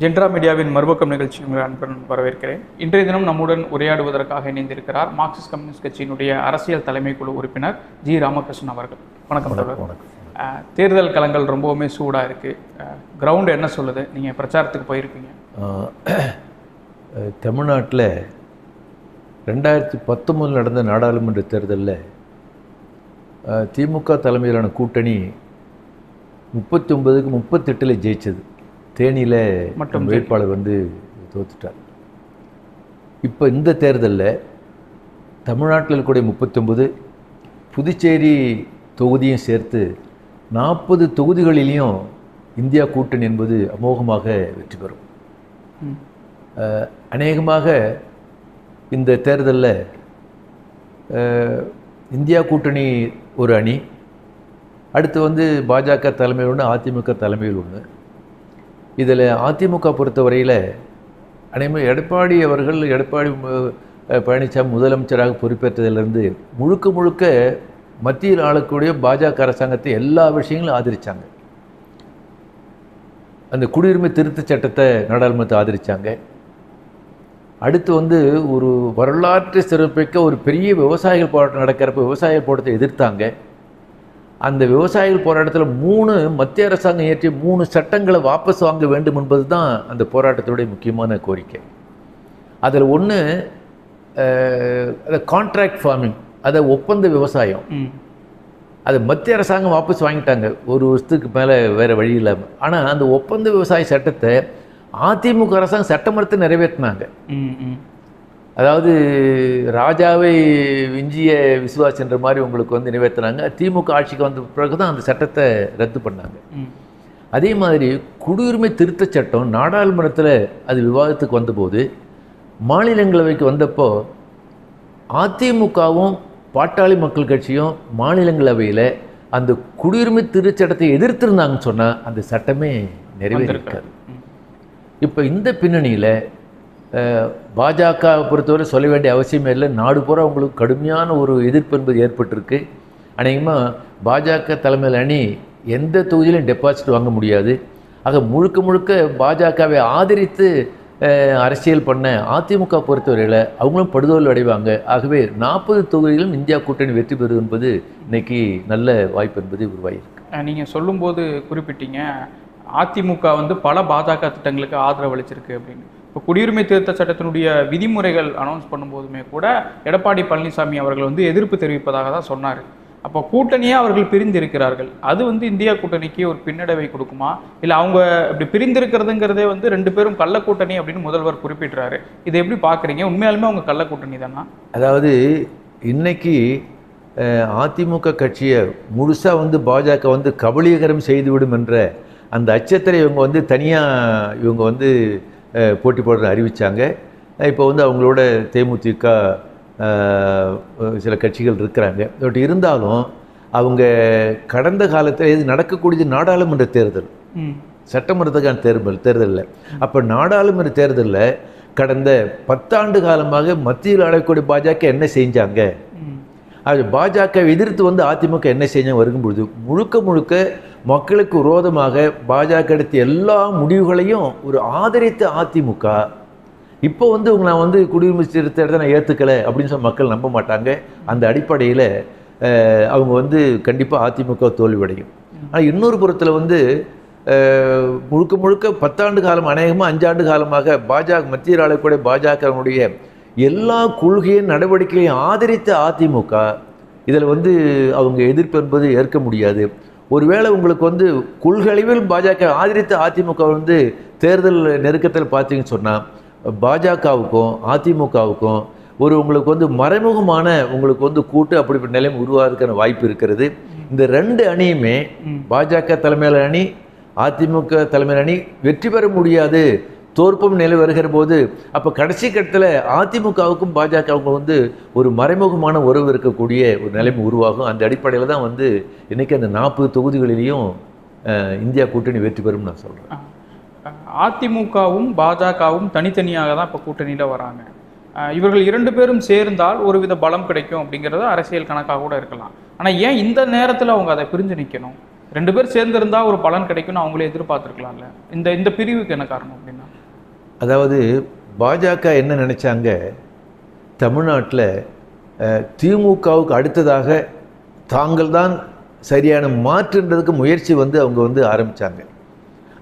ஜென்ட்ரா மீடியாவின் மறுபக்கம் நிகழ்ச்சி உங்கள் அன்புடன் வரவேற்கிறேன். இன்றைய தினம் நம்முடன் உரையாடுவதற்காக இணைந்திருக்கிறார் மார்க்சிஸ்ட் கம்யூனிஸ்ட் கட்சியினுடைய அரசியல் தலைமை குழு உறுப்பினர் ஜி ராமகிருஷ்ணன் அவர்கள். வணக்கம் வணக்கம் தேர்தல் களங்கள் ரொம்பவுமே சூடாக இருக்குது கிரவுண்ட் என்ன சொல்லுது? நீங்கள் பிரச்சாரத்துக்கு போயிருப்பீங்க தமிழ்நாட்டில் ரெண்டாயிரத்தி பத்தொம்போதில் நடந்த நாடாளுமன்ற தேர்தலில் திமுக தலைமையிலான கூட்டணி முப்பத்தி ஒன்பதுக்கு முப்பத்தெட்டில் ஜெயிச்சது. தேனியில் மட்டும் வேட்பாளர் வந்து தோத்துட்டார். இப்போ இந்த தேர்தலில் தமிழ்நாட்டில் இருக்கக்கூடிய முப்பத்தொம்பது புதுச்சேரி தொகுதியும் சேர்த்து நாற்பது தொகுதிகளிலையும் இந்தியா கூட்டணி என்பது அமோகமாக வெற்றி பெறும். அநேகமாக இந்த தேர்தலில் இந்தியா கூட்டணி ஒரு அணி அடுத்து வந்து பாஜக தலைமையில் ஒன்று அதிமுக தலைமையில் ஒன்று இதில் அதிமுக பொறுத்தவரையில் அனைவரும் எடப்பாடி அவர்கள் எடப்பாடி பழனிசாமி முதலமைச்சராக பொறுப்பேற்றதிலிருந்து முழுக்க முழுக்க மத்தியில் ஆளக்கூடிய பாஜக அரசாங்கத்தை எல்லா விஷயங்களும் ஆதரித்தாங்க அந்த குடியுரிமை திருத்தச் சட்டத்தை நாடாளுமன்றத்தை ஆதரித்தாங்க அடுத்து வந்து ஒரு வரலாற்று சிறப்பிக்க ஒரு பெரிய விவசாயிகள் போராட்டம் நடக்கிறப்ப விவசாய போராட்டத்தை எதிர்த்தாங்க. அந்த விவசாயிகள் போராட்டத்தில் மூணு மத்திய அரசாங்கம் இயற்றிய மூணு சட்டங்களை வாபஸ் வாங்க வேண்டும் என்பது தான் அந்த போராட்டத்துடைய முக்கியமான கோரிக்கை. அதில் ஒன்று அதை கான்ட்ராக்ட் ஃபார்மிங் அதை ஒப்பந்த விவசாயம். அது மத்திய அரசாங்கம் வாபஸ் வாங்கிட்டாங்க. ஒரு வருஷத்துக்கு மேலே வேறு வழி இல்லாமல் ஆனால் அந்த ஒப்பந்த விவசாய சட்டத்தை அதிமுக அரசாங்கம் சட்டமன்றத்தை நிறைவேற்றினாங்க. அதாவது ராஜாவை விஞ்சிய விசுவாசன்ற மாதிரி உங்களுக்கு வந்து நிறைவேற்றினாங்க திமுக ஆட்சிக்கு வந்த பிறகு தான் அந்த சட்டத்தை ரத்து பண்ணாங்க. அதே மாதிரி குடியுரிமை திருத்தச் சட்டம் நாடாளுமன்றத்தில் அது விவாதத்துக்கு வந்தபோது மாநிலங்களவைக்கு வந்தப்போ அதிமுகவும் பாட்டாளி மக்கள் கட்சியும் மாநிலங்களவையில் அந்த குடியுரிமை திருச்சட்டத்தை எதிர்த்திருந்தாங்கன்னு சொன்னால் அந்த சட்டமே நிறைவேறியிருக்காது. ம். இப்போ இந்த பின்னணியில் பாஜக பொறுத்தவரை சொல்ல வேண்டிய அவசியமே இல்லை. நாடு பூரா உங்களுக்கு கடுமையான ஒரு எதிர்ப்பு என்பது ஏற்பட்டிருக்கு. அநேகமாக பாஜக தலைமையில் அணி எந்த தொகுதியிலும் டெபாசிட் வாங்க முடியாது. ஆக முழுக்க முழுக்க பாஜகவை ஆதரித்து அரசியல் பண்ண அதிமுக பொறுத்தவரையில் அவங்களும் படுதோல் அடைவாங்க. ஆகவே நாற்பது தொகுதிகளும் இந்தியா கூட்டணி வெற்றி பெறும் என்பது இன்னைக்கு நல்ல வாய்ப்பு என்பது உருவாகியிருக்கு. நீங்கள் சொல்லும்போது குறிப்பிட்டீங்க. அதிமுக வந்து பல பாஜக திட்டங்களுக்கு ஆதரவு அளிச்சிருக்கு அப்படின்னு. இப்போ குடியுரிமை திருத்த சட்டத்தினுடைய விதிமுறைகள் அனௌன்ஸ் பண்ணும்போதுமே கூட எடப்பாடி பழனிசாமி அவர்கள் வந்து எதிர்ப்பு தெரிவிப்பதாக தான் சொன்னார். அப்போ கூட்டணியே அவர்கள் பிரிந்திருக்கிறார்கள். அது வந்து இந்தியா கூட்டணிக்கு ஒரு பின்னடைவை கொடுக்குமா? இல்லை அவங்க இப்படி பிரிந்திருக்கிறதுங்கிறதே வந்து ரெண்டு பேரும் கள்ள கூட்டணி அப்படின்னு முதல்வர் குறிப்பிட்றாரு. இதை எப்படி பார்க்குறீங்க உண்மையாலுமே அவங்க கள்ள கூட்டணி தானா? அதாவது இன்னைக்கு அதிமுக கட்சியை முழுசாக வந்து பாஜக வந்து கபலீகரம் செய்துவிடும் என்ற அந்த அச்சத்தில் இவங்க வந்து தனியாக இவங்க வந்து போட்டி போடுற அறிவித்தாங்க இப்போ வந்து அவங்களோட தேமுதிக சில கட்சிகள் இருக்கிறாங்க. பட் இருந்தாலும் அவங்க கடந்த காலத்தில் இது நடக்கக்கூடியது நாடாளுமன்ற தேர்தல். சட்டமன்றத்துக்கான தேர்தல் தேர்தலில் அப்போ நாடாளுமன்ற தேர்தலில் கடந்த பத்தாண்டு காலமாக மத்தியில் ஆளக்கூடிய பாஜக என்ன செஞ்சாங்க? அது பாஜக எதிர்த்து வந்து அதிமுக என்ன செஞ்சாங்க வருகும் பொழுது முழுக்க முழுக்க மக்களுக்கு விரோதமாக பாஜக எடுத்த எல்லா முடிவுகளையும் ஒரு ஆதரித்த அதிமுக. இப்போ வந்து உங்களை நான் வந்து குடியுரிமை திருத்தத்தை நான் ஏற்றுக்கலை அப்படின்னு சொல்லி மக்கள் நம்ப மாட்டாங்க. அந்த அடிப்படையில் அவங்க வந்து கண்டிப்பாக அதிமுக தோல்வியடையும். ஆனால் இன்னொரு புறத்தில் வந்து முழுக்க முழுக்க பத்தாண்டு காலம் அநேகமாக அஞ்சாண்டு காலமாக பாஜக மத்திய ஆளக்கூடிய பாஜகவினுடைய எல்லா கொள்கையின் நடவடிக்கைகளையும் ஆதரித்த அதிமுக இதில் வந்து அவங்க எதிர்ப்பு என்பது ஏற்க முடியாது. ஒருவேளை உங்களுக்கு வந்து கொள்கையளவில் பாஜக ஆதரித்த அதிமுக வந்து தேர்தல் நெருக்கத்தில் பார்த்தீங்கன்னு சொன்னால் பாஜகவுக்கும் அதிமுகவுக்கும் ஒரு உங்களுக்கு வந்து மறைமுகமான உங்களுக்கு வந்து கூட்டு அப்படிப்பட்ட நிலைமை உருவாகிறதுக்கான வாய்ப்பு இருக்கிறது. இந்த ரெண்டு அணியுமே. பாஜக தலைமையில அணி அதிமுக தலைமையில அணி வெற்றி பெற முடியாது. தோற்பம் நிலை வருகிற போது அப்போ கடைசி கட்டத்தில் அதிமுகவுக்கும் பாஜகவுக்கும் வந்து ஒரு மறைமுகமான உறவு இருக்கக்கூடிய ஒரு நிலைமை உருவாகும். அந்த அடிப்படையில் தான் வந்து இன்றைக்கி அந்த நாற்பது தொகுதிகளிலையும் இந்தியா கூட்டணி வெற்றி பெறும் நான் சொல்கிறேன் அதிமுகவும் பாஜகவும் தனித்தனியாக தான் இப்போ கூட்டணியில் வராங்க. இவர்கள் இரண்டு பேரும் சேர்ந்தால் ஒருவித பலம் கிடைக்கும் அப்படிங்கிறது அரசியல் கணக்காக கூட இருக்கலாம். ஆனால் ஏன் இந்த நேரத்தில் அவங்க அதை பிரிஞ்சு நிற்கணும் ரெண்டு பேர் சேர்ந்திருந்தா ஒரு பலன் கிடைக்கும்னு அவங்களே எதிர்பார்த்துருக்கலாம்ல. இந்த இந்த பிரிவுக்கு என்ன காரணம் அப்படின்னா? அதாவது பாஜக என்ன நினச்சாங்க? தமிழ்நாட்டில் திமுகவுக்கு அடுத்ததாக தாங்கள் தான் சரியான மாற்றுன்றதுக்கு முயற்சி வந்து அவங்க வந்து ஆரம்பித்தாங்க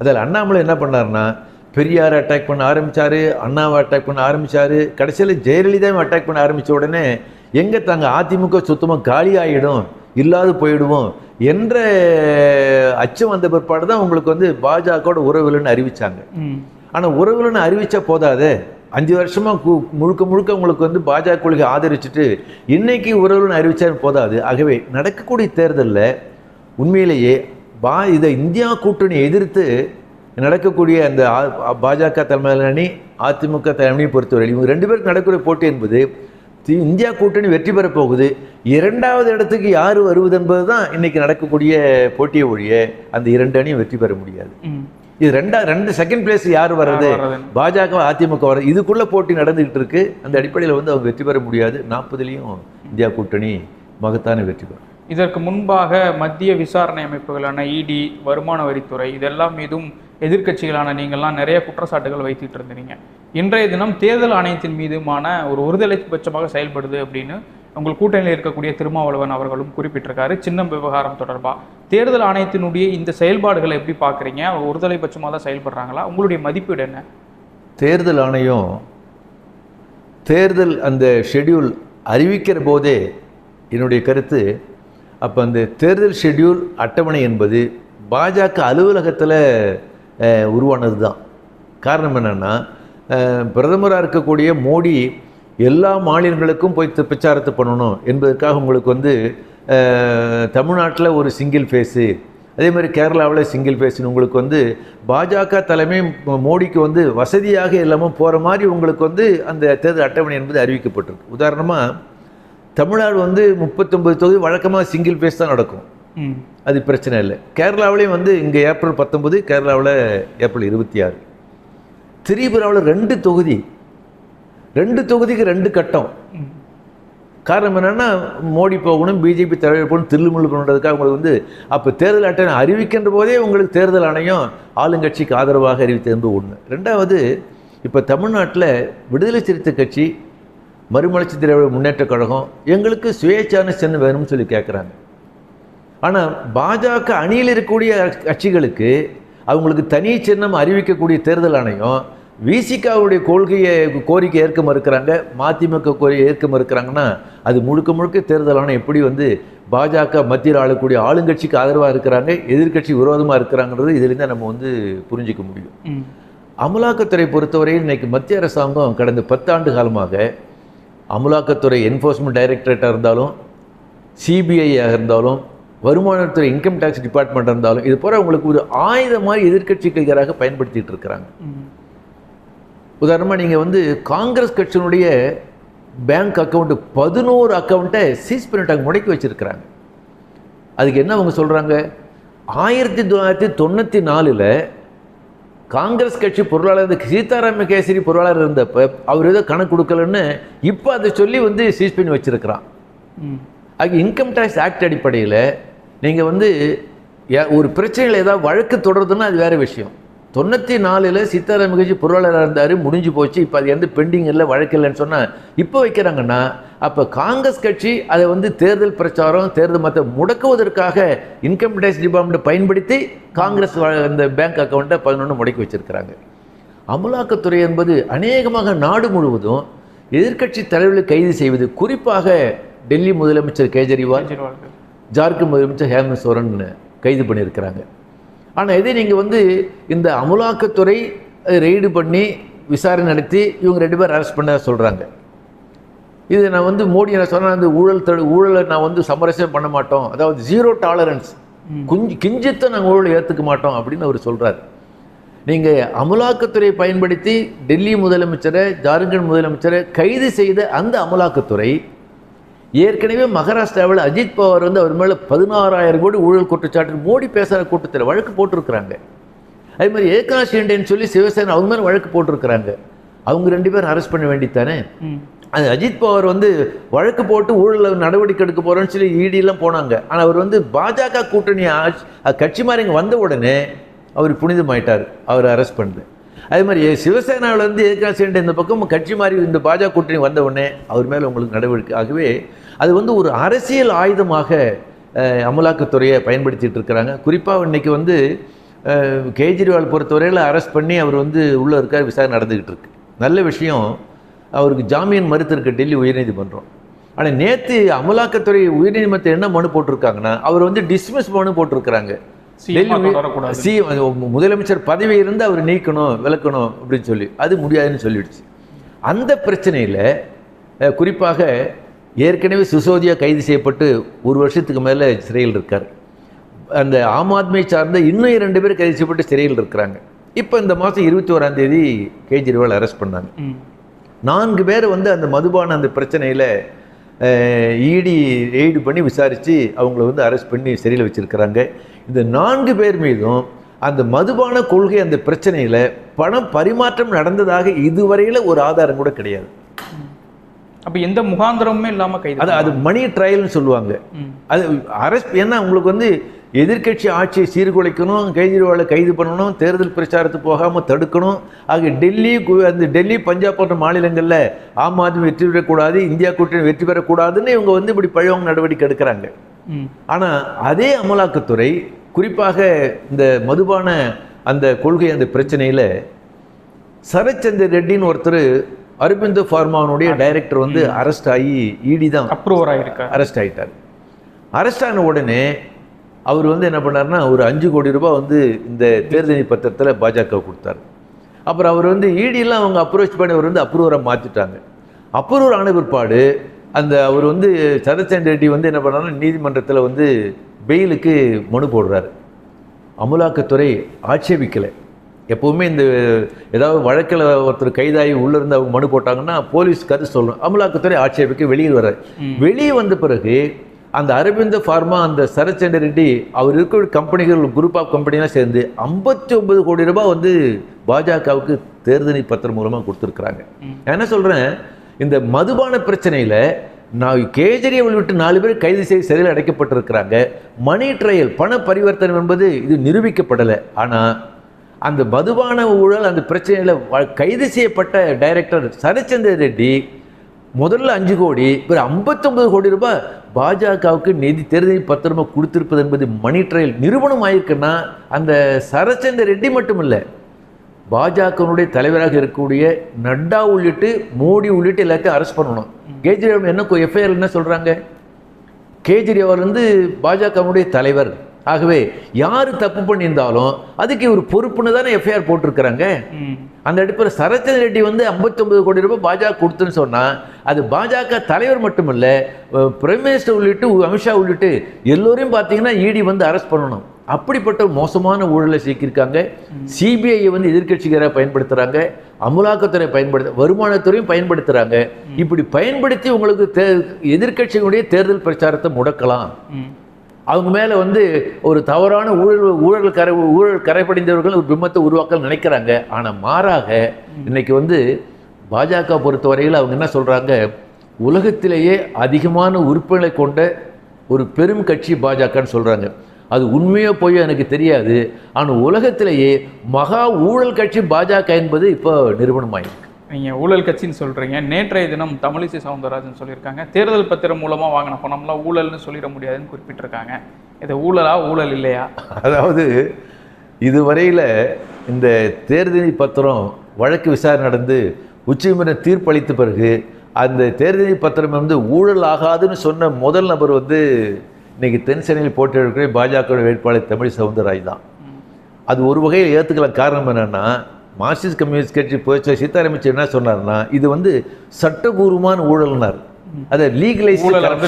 அதில் அண்ணாமலை என்ன பண்ணாருன்னா பெரியார் அட்டாக் பண்ண ஆரம்பிச்சாரு அண்ணாவை அட்டாக் பண்ண ஆரம்பித்தார் கடைசியில் ஜெயலலிதாவை அட்டாக் பண்ண ஆரம்பித்த உடனே எங்கே தாங்க அதிமுக சுத்தமாக காலி ஆகிடும் இல்லாது போயிடுவோம் என்ற அச்சம் வந்த பிற்பாடு தான் உங்களுக்கு வந்து பாஜகவோட உறவுலன்னு அறிவித்தாங்க ஆனால் உறவுகள்னு அறிவிச்சா போதாதே? அஞ்சு வருஷமாக கு- முழுக்க முழுக்க உங்களுக்கு வந்து பாஜக கொள்கை ஆதரிச்சுட்டு இன்னைக்கு உறவுகள்னு அறிவித்தாலும் போதாது. ஆகவே நடக்கக்கூடிய தேர்தலில் உண்மையிலேயே பா இதை இந்தியா கூட்டணி எதிர்த்து நடக்கக்கூடிய அந்த பாஜக தலைமையிலான அணி அதிமுக தலைமையை பொறுத்தவரை இவங்க ரெண்டு பேருக்கு நடக்கூடிய போட்டி என்பது தி- இந்தியா கூட்டணி வெற்றி பெறப் போகுது. இரண்டாவது இடத்துக்கு யார் வருவது என்பது தான் இன்னைக்கு நடக்கக்கூடிய போட்டியை ஒழிய அந்த இரண்டு அணியும் வெற்றி பெற முடியாது. இது ரெண்டா ரெண்டு செகண்ட் பிளேஸ் யார் வர்றது. பாஜக அதிமுக வர்றது. இதுக்குள்ள போட்டி நடந்துகிட்டு இருக்கு. அந்த அடிப்படையில் வந்து அவங்க வெற்றி பெற முடியாது. நாற்பதுலேயும் இந்தியா கூட்டணி மகத்தான வெற்றி பெறும். இதற்கு முன்பாக மத்திய விசாரணை அமைப்புகளான இடி வருமான வரித்துறை இதெல்லாம் மீதும் எதிர்க்கட்சிகளான நீங்கள்லாம் நிறைய குற்றச்சாட்டுகள் வைத்துட்டு இருந்தீங்க. இன்றைய தினம் தேர்தல் ஆணையத்தின் மீதுமான ஒரு ஒருதலை பட்சமாக செயல்படுது அப்படின்னு உங்கள் கூட்டணியில் இருக்கக்கூடிய திருமாவளவன் அவர்களும் குறிப்பிட்டிருக்காரு. சின்னம் விவகாரம் தொடர்பாக தேர்தல் ஆணையத்தினுடைய இந்த செயல்பாடுகளை எப்படி பார்க்குறீங்க? ஒருதலை பட்சமாக தான் செயல்படுறாங்களா? உங்களுடைய மதிப்பீடு என்ன? தேர்தல் ஆணையம் தேர்தல் அந்த ஷெட்யூல் அறிவிக்கிற போதே என்னுடைய கருத்து அப்போ அந்த தேர்தல் ஷெட்யூல் அட்டவணை என்பது பாஜக அலுவலகத்தில் உருவானது தான் காரணம் என்னென்னா பிரதமராக இருக்கக்கூடிய மோடி எல்லா மாநிலங்களுக்கும் போய் பிரச்சாரத்தை பண்ணணும் என்பதற்காக உங்களுக்கு வந்து தமிழ்நாட்டில் ஒரு சிங்கிள் ஃபேஸு அதே மாதிரி கேரளாவில் சிங்கிள் ஃபேஸ்னு உங்களுக்கு வந்து பாஜக தலைமை மோடிக்கு வந்து வசதியாக இல்லாமல் போகிற மாதிரி உங்களுக்கு வந்து அந்த தேர்தல் அட்டவணை என்பது அறிவிக்கப்பட்டிருக்கு. உதாரணமாக தமிழ்நாடு வந்து முப்பத்தொம்பது தொகுதி வழக்கமாக சிங்கிள் ஃபேஸ் தான் நடக்கும். அது பிரச்சனை இல்லை. கேரளாவிலையும் வந்து இங்கே ஏப்ரல் பத்தொன்பது கேரளாவில் ஏப்ரல் இருபத்தி ஆறு. திரிபுராவில் ரெண்டு தொகுதி ரெண்டு தொகுதிக்கு ரெண்டு கட்டம். காரணம் என்னென்னா மோடி போகணும் பிஜேபி தலைவர் போகணும் திருமுழு பண்ணுறதுக்காக உங்களுக்கு வந்து அப்போ தேர்தல் அட்டை அறிவிக்கின்ற போதே உங்களுக்கு தேர்தல் ஆணையம் ஆளுங்கட்சிக்கு ஆதரவாக அறிவித்தது என்பது ஒன்று ரெண்டாவது இப்போ தமிழ்நாட்டில் விடுதலை சிறுத்தை கட்சி மறுமலர்ச்சி திராவிட முன்னேற்றக் கழகம் எங்களுக்கு சுயேட்சான சின்னம் வேணும்னு சொல்லி கேட்குறாங்க ஆனால் பாஜக அணியில் இருக்கக்கூடிய கட்சிகளுக்கு அவங்களுக்கு தனி சின்னம் அறிவிக்கக்கூடிய தேர்தல் ஆணையம் விசிகாவுடைய கொள்கையை கோரிக்கை ஏற்க மறுக்கிறாங்க மதிமுக கோரிக்கை ஏற்க மறுக்கிறாங்கன்னா அது முழுக்க முழுக்க தேர்தல் ஆணையம் எப்படி வந்து பாஜக மத்தியில் ஆளக்கூடிய ஆளுங்கட்சிக்கு ஆதரவாக இருக்கிறாங்க எதிர்க்கட்சி விரோதமாக இருக்கிறாங்கிறது இதிலிருந்து நம்ம வந்து புரிஞ்சிக்க முடியும். அமலாக்கத்துறை பொறுத்தவரையில் இன்னைக்கு மத்திய அரசாங்கம் கடந்த பத்தாண்டு காலமாக அமலாக்கத்துறை என்ஃபோர்ஸ்மெண்ட் டைரக்டரேட்டாக இருந்தாலும் சிபிஐயாக இருந்தாலும் வருமானத்துறை இன்கம் டேக்ஸ் டிபார்ட்மெண்ட் இருந்தாலும் இது போல உங்களுக்கு ஒரு ஆயுதம் மாதிரி எதிர்க்கட்சிக்கு எதிராக பயன்படுத்திட்டு இருக்கிறாங்க. உதாரணமாக நீங்கள் வந்து காங்கிரஸ் கட்சியினுடைய பேங்க் அக்கௌண்ட்டு பதினோரு அக்கௌண்ட்டை சீஸ் பண்ணிட்டாங்க முடக்கி வச்சிருக்கிறாங்க. அதுக்கு என்ன அவங்க சொல்கிறாங்க ஆயிரத்தி தொள்ளாயிரத்தி தொண்ணூற்றி நாலில் காங்கிரஸ் கட்சி பொருளாளர் சீதாராம கேசரி பொருளாளர் இருந்தப்ப அவர் ஏதோ கணக்கு கொடுக்கலன்னு இப்போ அதை சொல்லி வந்து சீஸ் பண்ணி வச்சிருக்கிறான். ஆக இன்கம் டேக்ஸ் ஆக்ட் அடிப்படையில் நீங்கள் வந்து ஒரு பிரச்சனையில் ஏதாவது வழக்கு தொடருதுன்னா அது வேறு விஷயம். தொண்ணூற்றி நாலில் சீதாராம கட்சி பொருளாளராக இருந்தார் முடிஞ்சு போச்சு. இப்போ அது எந்த பெண்டிங் இல்லை வழக்கு இல்லைன்னு சொன்னால் இப்போ வைக்கிறாங்கன்னா அப்போ காங்கிரஸ் கட்சி அதை வந்து தேர்தல் பிரச்சாரம் தேர்தல் மற்ற முடக்குவதற்காக இன்கம் டேக்ஸ் டிபார்ட்மெண்ட் பயன்படுத்தி காங்கிரஸ் அந்த பேங்க் அக்கௌண்ட்டை பதினொன்று முடக்கி வச்சிருக்கிறாங்க. அமலாக்கத்துறை என்பது அநேகமாக நாடு முழுவதும் எதிர்க்கட்சி தலைவர்களை கைது செய்வது குறிப்பாக டெல்லி முதலமைச்சர் கேஜரிவால் கெஜ்ரிவால். ஜார்க்கண்ட் முதலமைச்சர் ஹேமந்த் சோரன் கைது பண்ணியிருக்கிறாங்க. ஆனால் இதே நீங்கள் வந்து இந்த அமலாக்கத்துறை ரெய்டு பண்ணி விசாரணை நடத்தி இவங்க ரெண்டு பேர் அரெஸ்ட் பண்ண சொல்கிறாங்க இது நான் வந்து மோடி என்ன சொன்னால் அந்த ஊழல் தடு ஊழலை நான் வந்து சமரசம் பண்ண மாட்டோம். அதாவது ஜீரோ டாலரன்ஸ் குஞ்சு கிஞ்சித்தை நாங்கள் ஊழலை ஏற்றுக்க மாட்டோம். அப்படின்னு அவர் சொல்கிறார் நீங்கள் அமலாக்கத்துறை பயன்படுத்தி டெல்லி முதலமைச்சரை ஜார்க்கண்ட் முதலமைச்சரை கைது செய்த அந்த அமலாக்கத்துறை ஏற்கனவே மகாராஷ்டிராவில் அஜித் பவார் வந்து அவர் மேலே பதினாறாயிரம் கோடி ஊழல் குற்றச்சாட்டு மோடி பேசுகிற கூட்டத்தில் வழக்கு போட்டிருக்கிறாங்க. அதே மாதிரி ஏகாஷ் இண்டேன்னு சொல்லி சிவசேனா அவங்க மேலே வழக்கு போட்டிருக்கிறாங்க. அவங்க ரெண்டு பேரும் அரெஸ்ட் பண்ண வேண்டித்தானே அது அஜித் பவார் வந்து வழக்கு போட்டு ஊழல் நடவடிக்கை எடுக்க போறோம்னு சொல்லி ED எல்லாம் போனாங்க. ஆனா அவர் வந்து பாஜக கூட்டணி கட்சி மாதிரி இங்க வந்த உடனே அவர் புனிதமாயிட்டார். அவர் அரெஸ்ட் பண்ணது. அதே மாதிரி சிவசேனாவில் வந்து ஏற்கனவே சேர்ந்த இந்த பக்கம் கட்சி மாதிரி இந்த பாஜக கூட்டணி வந்த உடனே அவர் மேல உங்களுக்கு நடவடிக்கை. ஆகவே அது வந்து ஒரு அரசியல் ஆயுதமாக அமலாக்கத்துறையை பயன்படுத்திட்டு இருக்கிறாங்க. குறிப்பாக இன்னைக்கு வந்து கேஜ்ரிவால் பொறுத்தவரையில் அரெஸ்ட் பண்ணி அவர் வந்து உள்ளே இருக்கார் விசாரணை நடந்துக்கிட்டு இருக்கு. நல்ல விஷயம் அவருக்கு ஜாமீன் மறுத்திருக்க டெல்லி உயர்நீதிமன்றம். ஆனால் நேற்று அமலாக்கத்துறை உயர்நீதிமன்றத்தில் என்ன மனு போட்டிருக்காங்கன்னா அவர் வந்து டிஸ்மிஸ் மனு போட்டிருக்கிறாங்க. சி முதலமைச்சர் பதவி இருந்து அவர் நீக்கணும் விலக்கணும் அப்படின்னு சொல்லி அது முடியாதுன்னு சொல்லிடுச்சு. அந்த பிரச்சனையில் குறிப்பாக ஏற்கனவே சிசோதியா கைது செய்யப்பட்டு ஒரு வருஷத்துக்கு மேலே சிறையில் இருக்கார். அந்த ஆம் ஆத்மி சார்ந்த இன்னும் இரண்டு பேர் கைது செய்யப்பட்டு சிறையில் இருக்கிறாங்க. இப்போ இந்த மாதம் இருபத்தி ஓராம் தேதி கேஜ்ரிவால் அரெஸ்ட் பண்ணாங்க. நான்கு பேர் வந்து அந்த மதுபான அந்த பிரச்சனையில் இடி ரெய்டு பண்ணி விசாரித்து அவங்கள வந்து அரெஸ்ட் பண்ணி சிறையில் வச்சிருக்கிறாங்க. இந்த நான்கு பேர் மீதும் அந்த மதுபான கொள்கை அந்த பிரச்சனையில் பணம் பரிமாற்றம் நடந்ததாக இதுவரையில் ஒரு ஆதாரம் கூட கிடையாது. அப்ப எந்த முகாந்திரமுமே இல்லாம கைது அது அது மணி ட்ரையல்னு சொல்லுவாங்க. அது அரெஸ்ட் ஏன்னா உங்களுக்கு வந்து எதிர்க்கட்சி ஆட்சியை சீர்குலைக்கணும் கெஜ்ரிவாலை கைது பண்ணணும் தேர்தல் பிரச்சாரத்துக்கு போகாமல் தடுக்கணும் ஆக டெல்லி கு- அந்த டெல்லி பஞ்சாப் போன்ற மாநிலங்களில் ஆம் ஆத்மி வெற்றி பெறக்கூடாது இந்தியா கூட்டணி வெற்றி பெறக்கூடாதுன்னு இவங்க வந்து இப்படி பழிவாங்க நடவடிக்கை எடுக்கிறாங்க. ஆனால் அதே அமலாக்கத்துறை குறிப்பாக இந்த மதுபான அந்த கொள்கை அந்த பிரச்சனையில் சரத்சந்தர் ரெட்டின்னு ஒருத்தர் அரவிந்த் ஃபார்மானுடைய டைரக்டர் வந்து அரெஸ்ட் ஆகி இடி தான் அப்ரூவர் ஆயிருக்கார். அரெஸ்ட் ஆயிட்டார். அரெஸ்ட் ஆன உடனே அவர் வந்து என்ன பண்ணாருன்னா ஒரு அஞ்சு கோடி ரூபாய் வந்து இந்த தேர்தல் பத்திரத்தில் பாஜக கொடுத்தாரு. அப்புறம் அவர் வந்து ஈடியெல்லாம் அவங்க அப்ரோச் பண்ணி அவர் வந்து அப்ரூவராக மாற்றிட்டாங்க அப்ரூவர் ஆன பிற்பாடு அந்த அவர் வந்து சரத்சந்திர ரெட்டி வந்து என்ன பண்ணாருன்னா நீதிமன்றத்தில் வந்து பெயிலுக்கு மனு போடுறாரு. அமலாக்கத்துறை ஆட்சேபிக்கலை. எப்பவுமே இந்த ஏதாவது வழக்கில் ஒருத்தர் கைதாகி உள்ள இருந்து அவங்க மனு போட்டாங்கன்னா போலீஸ் கருத்து சொல்லணும் அமலாக்கத்துறை ஆட்சேபிக்க வெளியில் வர்றாரு. வெளியே வந்த பிறகு அந்த அரவிந்த ஃபார்மா அந்த சரச்சந்திர ரெட்டி அவர் இருக்கிற கம்பெனிகள் குரூப் ஆஃப் கம்பெனிலாம் சேர்ந்து ஐம்பத்தி ஒன்பது கோடி ரூபாய் வந்து பாஜகவுக்கு தேர்தல் பத்திரம் மூலமாக கொடுத்துருக்குறாங்க. நான் என்ன சொல்கிறேன் இந்த மதுபான பிரச்சனையில் நான் கேஜரிவால் விட்டு நாலு பேர் கைது செய்து சிறையில் அடைக்கப்பட்டிருக்கிறாங்க. மணி ட்ரையல் பண பரிவர்த்தனை என்பது இது நிரூபிக்கப்படலை. ஆனால் அந்த மதுபான ஊழல் அந்த பிரச்சனையில் கைது செய்யப்பட்ட டைரக்டர் சரச்சந்திர ரெட்டி முதல்ல அஞ்சு கோடி பிறகு ஐம்பத்தொன்பது கோடி ரூபாய் பாஜகவுக்கு நிதி தேர்தல் பத்திரமா கொடுத்திருப்பது என்பது மணி ட்ரையல் நிரூபணம் ஆயிருக்குன்னா அந்த சரச்சந்திர ரெட்டி மட்டும் இல்லை பாஜகவினுடைய தலைவராக இருக்கக்கூடிய நட்டா உள்ளிட்டு மோடி உள்ளிட்டு எல்லாத்தையும் அரெஸ்ட் பண்ணணும். கேஜ்ரிவால் என்ன எஃப்ஐஆர் என்ன சொல்றாங்க? கேஜ்ரிவால் வந்து பாஜகவுடைய தலைவர். ஆகவே யார் தப்பு பண்ணியிருந்தாலும் அதுக்கு ஒரு பொறுப்புன்னு தானே எஃப்ஐஆர் போட்டிருக்கிறாங்க. அந்த அடிப்படையில் சரத்சந்திர ரெட்டி வந்து 59 கோடி ரூபாய் பாஜக கொடுத்துன்னு சொன்னா அது பாஜக தலைவர் மட்டுமல்ல பிரைம் மினிஸ்டர் உள்ளிட்டு அமித்ஷா உள்ளிட்டு எல்லோரையும் பார்த்தீங்கன்னா இடி வந்து அரெஸ்ட் பண்ணணும். அப்படிப்பட்ட மோசமான ஊழலை சிக்கியிருக்காங்க. சிபிஐயை வந்து எதிர்க்கட்சிகராக பயன்படுத்துறாங்க. அமலாக்கத்துறை பயன்படுத்த வருமானத்துறையும் பயன்படுத்துறாங்க. இப்படி பயன்படுத்தி உங்களுக்கு தே எதிர்க்கட்சிகளுடைய தேர்தல் பிரச்சாரத்தை முடக்கலாம். அவங்க மேலே வந்து ஒரு தவறான ஊழல் ஊழல் கரை ஊழல் கரைப்படைந்தவர்கள் ஒரு பிம்பத்தை உருவாக்க நினைக்கிறாங்க. ஆனால் மாறாக இன்னைக்கு வந்து பாஜக பொறுத்தவரையில் அவங்க என்ன சொல்கிறாங்க உலகத்திலேயே அதிகமான உறுப்பினர்களை கொண்ட ஒரு பெரும் கட்சி பாஜகன்னு சொல்கிறாங்க அது உண்மையோ பொய்யோ எனக்கு தெரியாது. ஆனால் உலகத்திலேயே மகா ஊழல் கட்சி பாஜக என்பது இப்போ நிறுவனமாயிருக்கு. நீங்க ஊழல் கட்சின்னு சொல்றீங்க. நேற்றைய தினம் தமிழிசை சவுந்தரராஜன் சொல்லியிருக்காங்க. தேர்தல் பத்திரம் மூலமா வாங்கின பணம்லாம் ஊழல்னு சொல்லிட முடியாதுன்னு குறிப்பிட்டிருக்காங்க. இது ஊழலா ஊழல் இல்லையா? அதாவது இதுவரையில் இந்த தேர்தல் பத்திரம் வழக்கு விசாரணை நடந்து உச்சநீதிமன்றம் தீர்ப்பளித்த பிறகு அந்த தேர்தல் பத்திரம் வந்து ஊழல் ஆகாதுன்னு சொன்ன முதல் நபர் வந்து இன்னைக்கு தென் சென்னையில் போட்டியிடக்கூடிய பாஜக வேட்பாளர் தமிழ் சவுந்தரராஜ் தான். அது ஒரு வகையில் ஏற்றுக்கலாம் காரணம் என்னன்னா மார்க்சிஸ்ட் கம்யூனிஸ்ட் கட்சி போச்சு சீதாராமச்சர் என்ன சொன்னார்னா இது வந்து சட்டபூர்வமான ஊழல்னார். அதை லீகலைஸ்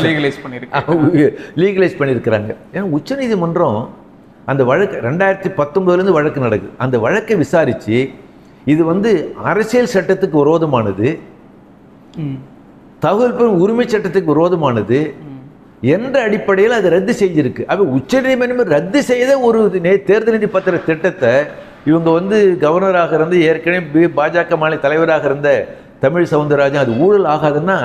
லீகலைஸ் பண்ணிருக்கு லீகலைஸ் பண்ணியிருக்கிறாங்க. ஏன்னா உச்சநீதிமன்றம் அந்த வழக்கு ரெண்டாயிரத்தி பத்தொம்போதுலேருந்து வழக்கு நடக்குது. அந்த வழக்கை விசாரித்து இது வந்து அரசியல் சட்டத்துக்கு விரோதமானது. தகவல் பெறும் உரிமை சட்டத்துக்கு விரோதமானது. என்ற அடிப்படையில் அதை ரத்து செஞ்சிருக்கு. அப்போ உச்சநீதிமன்றம் ரத்து செய்த ஒரு தேர்தல் நிதி பத்திர திட்டத்தை இவங்க வந்து கவர்னராக இருந்து ஏற்கனவே பாஜக மாநில தலைவராக இருந்த தமிழ் சவுந்தரராஜன் அது ஊழல் ஆகாதுன்னா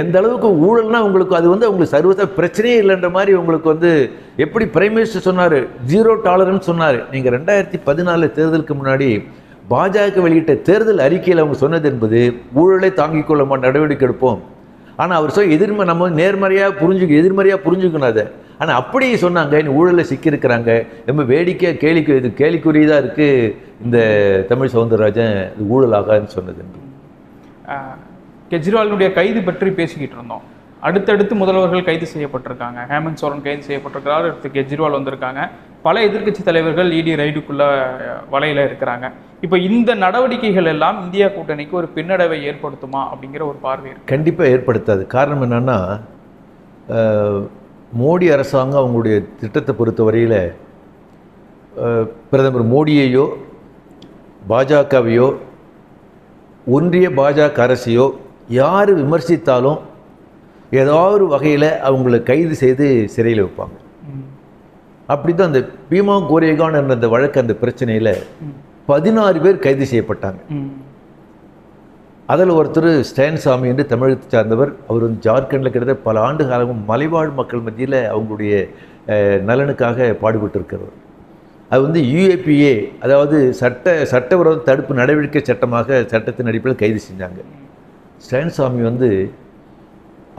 எந்த அளவுக்கு ஊழல்னா உங்களுக்கு அது வந்து உங்களுக்கு சர்வத பிரச்சனையே இல்லைன்ற மாதிரி உங்களுக்கு வந்து எப்படி பிரைம் மினிஸ்டர் சொன்னார்? ஜீரோ டாலரன்ஸ் சொன்னார். நீங்கள் ரெண்டாயிரத்தி பதினாலு தேர்தலுக்கு முன்னாடி பாஜக வெளியிட்ட தேர்தல் அறிக்கையில் அவங்க சொன்னது என்பது ஊழலை தாங்கிக் கொள்ள நடவடிக்கை எடுப்போம். ஆனால் அவர் சொல் எதிர்ம நம்ம நேர்மறையாக புரிஞ்சுக்க எதிர்மறையாக புரிஞ்சுக்கணும் அதை. ஆனால் அப்படி சொன்னாங்க நீ ஊழலில் சிக்கியிருக்கிறாங்க. ரொம்ப வேடிக்கை கேலிக்கு இது கேலிக்குரியதாக இருக்குது இந்த தமிழ் சவுந்தரராஜன் இது ஊழலாகான்னு சொன்னது. கெஜ்ரிவாலினுடைய கைது பற்றி பேசிக்கிட்டு இருந்தோம். அடுத்தடுத்து முதல்வர்கள் கைது செய்யப்பட்டிருக்காங்க. ஹேமந்த் சோரன் கைது செய்யப்பட்டிருக்கிறார் அடுத்து கெஜ்ரிவால் வந்திருக்காங்க. பல எதிர்க்கட்சி தலைவர்கள் இடி ரைடுக்குள்ள வலையில் வலையில இருக்கிறாங்க. இப்போ இந்த நடவடிக்கைகள் எல்லாம் இந்தியா கூட்டணிக்கு ஒரு பின்னடைவை ஏற்படுத்துமா அப்படிங்கிற ஒரு பார்வை இருக்கு. கண்டிப்பாக ஏற்படுத்தாது. காரணம் என்னன்னா மோடி அரசாங்கம் அவங்களுடைய திட்டத்தை பொறுத்தவரையில் பிரதமர் மோடியையோ பாஜகவையோ ஒன்றிய பாஜக அரசையோ யார் விமர்சித்தாலும் ஏதாவது ஒரு வகையில் அவங்கள கைது செய்து சிறையில் வைப்பாங்க. அப்படி தான் அந்த பீமா கோரேகான் என்ற அந்த வழக்கு அந்த பிரச்சனையில் பதினாறு பேர் கைது செய்யப்பட்டாங்க. அதில் ஒருத்தர் ஸ்டான் சாமி என்று தமிழகத்தை சார்ந்தவர். அவர் வந்து ஜார்க்கண்டில் கிட்டத்தட்ட பல ஆண்டு காலமும் மலைவாழ் மக்கள் மத்தியில் அவங்களுடைய நலனுக்காக பாடுபட்டு இருக்கிறவர் அது வந்து யூஏபிஏ அதாவது சட்ட சட்டவிரோத தடுப்பு நடவடிக்கை சட்டமாக சட்டத்தின் அடிப்படையில் கைது செஞ்சாங்க. ஸ்டான்சாமி வந்து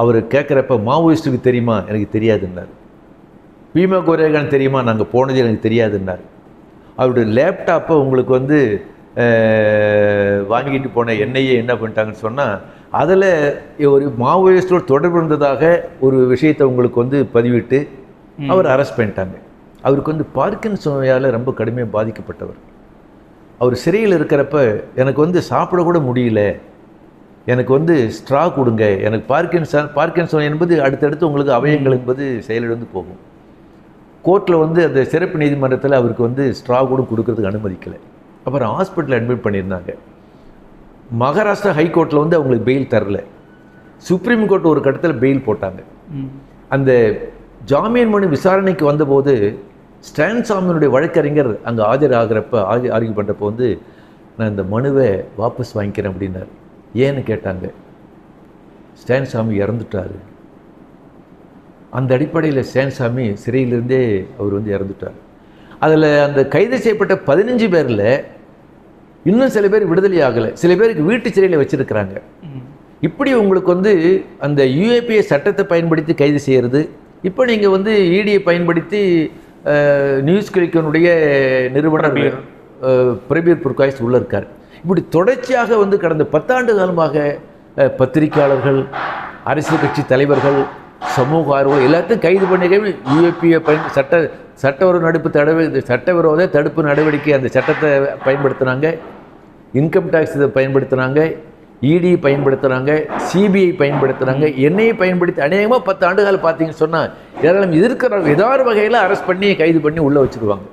அவர் கேட்குறப்ப மாவோயிஸ்ட்டுக்கு தெரியுமா? எனக்கு தெரியாதுன்னார். பீமா கோரேகான் தெரியுமா? நாங்கள் போனது எனக்கு தெரியாதுன்னார். அவருடைய லேப்டாப்பை உங்களுக்கு வந்து வாங்கிட்டு போன என்ஐஏ என்ன பண்ணிட்டாங்கன்னு சொன்னால் அதில் ஒரு மாவோயிஸ்டோட தொடர்பு இருந்ததாக ஒரு விஷயத்தை உங்களுக்கு வந்து பதிவிட்டு அவர் அரெஸ்ட் பண்ணிட்டாங்க. அவருக்கு வந்து பார்க்கின்சன் நோயால் ரொம்ப கடுமையாக பாதிக்கப்பட்டவர். அவர் சிறையில் இருக்கிறப்ப எனக்கு வந்து சாப்பிட கூட முடியல. எனக்கு வந்து ஸ்ட்ரா கொடுங்க. எனக்கு பார்க்கின்சன் பார்க்கின்சன் என்பது அடுத்தடுத்து உங்களுக்கு அவயங்கள் என்பது செயலிழந்து போகும். கோர்ட்டில் வந்து அந்த சிறப்பு நீதிமன்றத்தில் அவருக்கு வந்து ஸ்ட்ரா கூட கொடுக்கறதுக்கு அனுமதிக்கலை. அப்புறம் ஹாஸ்பிட்டல் அட்மிட் பண்ணியிருந்தாங்க. மகாராஷ்டிரா ஹைகோர்ட்டில் வந்து அவங்களுக்கு பெயில் தரல. சுப்ரீம் கோர்ட் ஒரு கட்டத்தில் பெயில் போட்டாங்க. அந்த ஜாமீன் மனு விசாரணைக்கு வந்தபோது ஸ்டான் சாமியினுடைய வழக்கறிஞர் அங்கே ஆஜராகிறப்ப ஆஜர் ஆர்கியூ பண்ணுறப்போ வந்து நான் இந்த மனுவை வாபஸ் வாங்கிக்கிறேன் அப்படின்னாரு. ஏன்னு கேட்டாங்க. ஸ்டான் சாமி இறந்துட்டாரு. அந்த அடிப்படையில் ஸ்டான் சாமி சிறையிலிருந்தே அவர் வந்து இறந்துட்டார் அதில் அந்த கைது செய்யப்பட்ட பதினஞ்சு பேரில் இன்னும் சில பேர் விடுதலை ஆகலை சில பேருக்கு வீட்டு சிறையில் வச்சிருக்கிறாங்க. இப்படி உங்களுக்கு வந்து அந்த யூஏபிஏ சட்டத்தை பயன்படுத்தி கைது செய்கிறது இப்போ நீங்கள் வந்து இடியை பயன்படுத்தி அஹ், நியூஸ் கிளிக்கனுடைய நிறுவனர் பிரபீர். புர்காய்ஸ் உள்ள இருக்கார் இப்படி தொடர்ச்சியாக வந்து கடந்த பத்தாண்டு காலமாக அஹ், பத்திரிக்கையாளர்கள் அரசியல் கட்சி தலைவர்கள் சமூக ஆர்வலர்கள் எல்லாத்தையும் கைது பண்ணி யூஏபிஏ பயன் சட்ட சட்டவிரோத நடுப்பு தடவை சட்டவிரோத தடுப்பு நடவடிக்கை அந்த சட்டத்தை பயன்படுத்தினாங்க. இன்கம் டேக்ஸ் இதை பயன்படுத்துனாங்க. இடி பயன்படுத்துனாங்க. சிபிஐ பயன்படுத்துனாங்க. என்னையை பயன்படுத்தி அநேகமாக பத்து ஆண்டுகள் பார்த்தீங்கன்னு சொன்னால் ஏராளம் எதிர்க்கிற ஏதாவது வகையில் அரெஸ்ட் பண்ணி கைது பண்ணி உள்ளே வச்சிருவாங்க.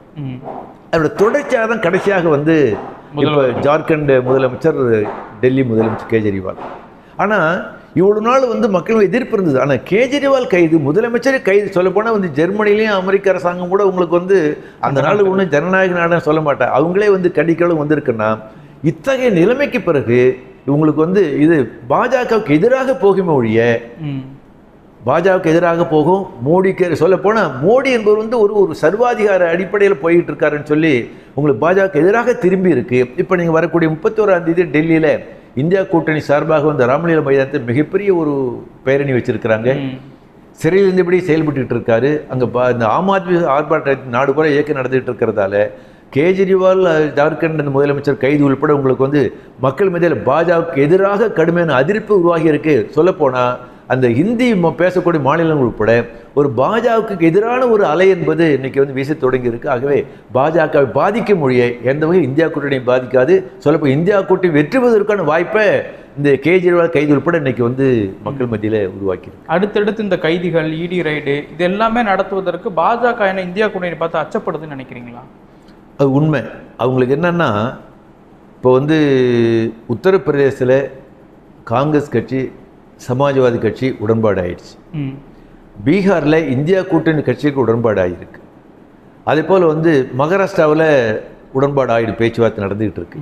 அதோட தொடர்ச்சியாக தான் கடைசியாக வந்து இப்போ ஜார்க்கண்ட் முதலமைச்சர் டெல்லி முதலமைச்சர் கேஜரிவால். ஆனால் இவ்வளோ நாள் வந்து மக்கள் எதிர்ப்பு இருந்தது. ஆனால் கேஜரிவால் கைது முதலமைச்சர் கைது. சொல்லப்போனால் வந்து ஜெர்மனிலையும் அமெரிக்க அரசாங்கம் கூட உங்களுக்கு வந்து அந்த நாள் ஒன்றும் ஜனநாயக நாடுன்னு சொல்ல மாட்டேன் அவங்களே வந்து கடிக்களும் வந்திருக்குன்னா இத்தகைய நிலைமைக்கு பிறகு இவங்களுக்கு வந்து இது பாஜகவுக்கு எதிராக போகுமே ஒழிய. பாஜகவுக்கு எதிராக போகும். மோடிக்கு சொல்ல போனால் மோடி என்பவர் வந்து ஒரு ஒரு சர்வாதிகார அடிப்படையில் போயிட்டு இருக்காருன்னு சொல்லி உங்களுக்கு பாஜக எதிராக திரும்பி இருக்கு. இப்போ நீங்கள் வரக்கூடிய முப்பத்தோராம் தேதி டெல்லியில் இந்தியா கூட்டணி சார்பாக வந்து ராமலீலா மைதானத்தில் மிகப்பெரிய ஒரு பேரணி வச்சிருக்கிறாங்க. சிறையில் இருந்தபடி செயல்பட்டுட்டு இருக்காரு. அங்கே பா இந்த ஆம் ஆத்மி ஆர்ப்பாட்ட நாடு பூரா இயக்கம் நடந்துகிட்டு இருக்கிறதால கேஜ்ரிவால் ஜார்க்கண்ட் முதலமைச்சர் கைது உள்பட உங்களுக்கு வந்து மக்கள் மத்தியில் பாஜகவுக்கு எதிராக கடுமையான அதிருப்தி உருவாகி இருக்கு. சொல்லப்போனால் அந்த ஹிந்தி பேசக்கூடிய மாநிலங்கள் உட்பட ஒரு பாஜகவுக்கு எதிரான ஒரு அலை என்பது இன்னைக்கு வந்து வீச தொடங்கி இருக்கு ஆகவே பாஜகவை பாதிக்கும் மொழியை எந்த வகையில் இந்தியா கூட்டணியை பாதிக்காது சொல்லப்போ இந்தியா கூட்டணி வெற்றி பெறுவதற்கான வாய்ப்பை இந்த கேஜ்ரிவால் கைது உட்பட இன்னைக்கு வந்து மக்கள் மத்தியில் உருவாக்கியிருக்கு. அடுத்தடுத்து இந்த கைதிகள் இடி ரைடு இது எல்லாமே நடத்துவதற்கு பாஜக என்ன இந்தியா கூட்டணி பார்த்து அச்சப்படுதுன்னு நினைக்கிறீங்களா? அது உண்மை. அவங்களுக்கு என்னன்னா இப்போ வந்து உத்தரப்பிரதேசத்தில் காங்கிரஸ் கட்சி சமாஜ்வாதி கட்சி உடன்பாடு ஆயிடுச்சு. பீகாரில் இந்தியா கூட்டணி கட்சிக்கு உடன்பாடு ஆகியிருக்கு அதே போல் வந்து மகாராஷ்டிராவில் உடன்பாடு ஆயிடு பேச்சுவார்த்தை நடந்துகிட்டு இருக்கு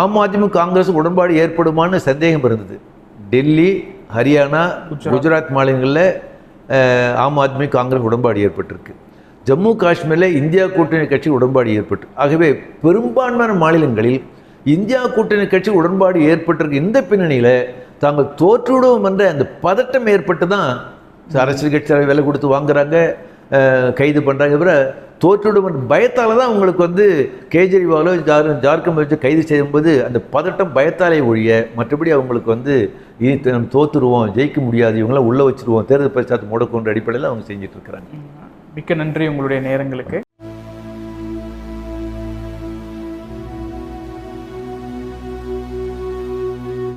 ஆம் ஆத்மி காங்கிரஸ் உடன்பாடு ஏற்படுமான்னு சந்தேகம் இருந்தது. டெல்லி ஹரியானா குஜராத். மாநிலங்களில் ஆம் ஆத்மி காங்கிரஸ் உடன்பாடு ஏற்பட்டிருக்கு. ஜம்மு காஷ்மீரில் இந்தியா கூட்டணி கட்சி உடன்பாடு ஏற்பட்டு ஆகவே பெரும்பான்மையான மாநிலங்களில் இந்தியா கூட்டணி கட்சி உடன்பாடு ஏற்பட்டிருக்கு இந்த பின்னணியில் தாங்கள் தோற்றுவிடுவோம் என்ற அந்த பதட்டம் ஏற்பட்டு தான் அரசியல் கட்சியாக விலை கொடுத்து வாங்குறாங்க கைது பண்ணுறாங்க தவிர தோற்றுவிடும் பயத்தால் தான் உங்களுக்கு வந்து கேஜ்ரிவாலோ ஜார் ஜார்க்கண்ட் வச்சு கைது செய்யும்போது அந்த பதட்டம் பயத்தாலே ஒழிய மற்றபடி அவங்களுக்கு வந்து இனி நம்ம ஜெயிக்க முடியாது இவங்களாம் உள்ளே வச்சிருவோம் தேர்தல் பிரச்சாரத்தை முடக்குன்ற அடிப்படையில் அவங்க செஞ்சுட்டு இருக்கிறாங்க. மிக்க நன்றி உங்களுடைய நேரங்களுக்கு.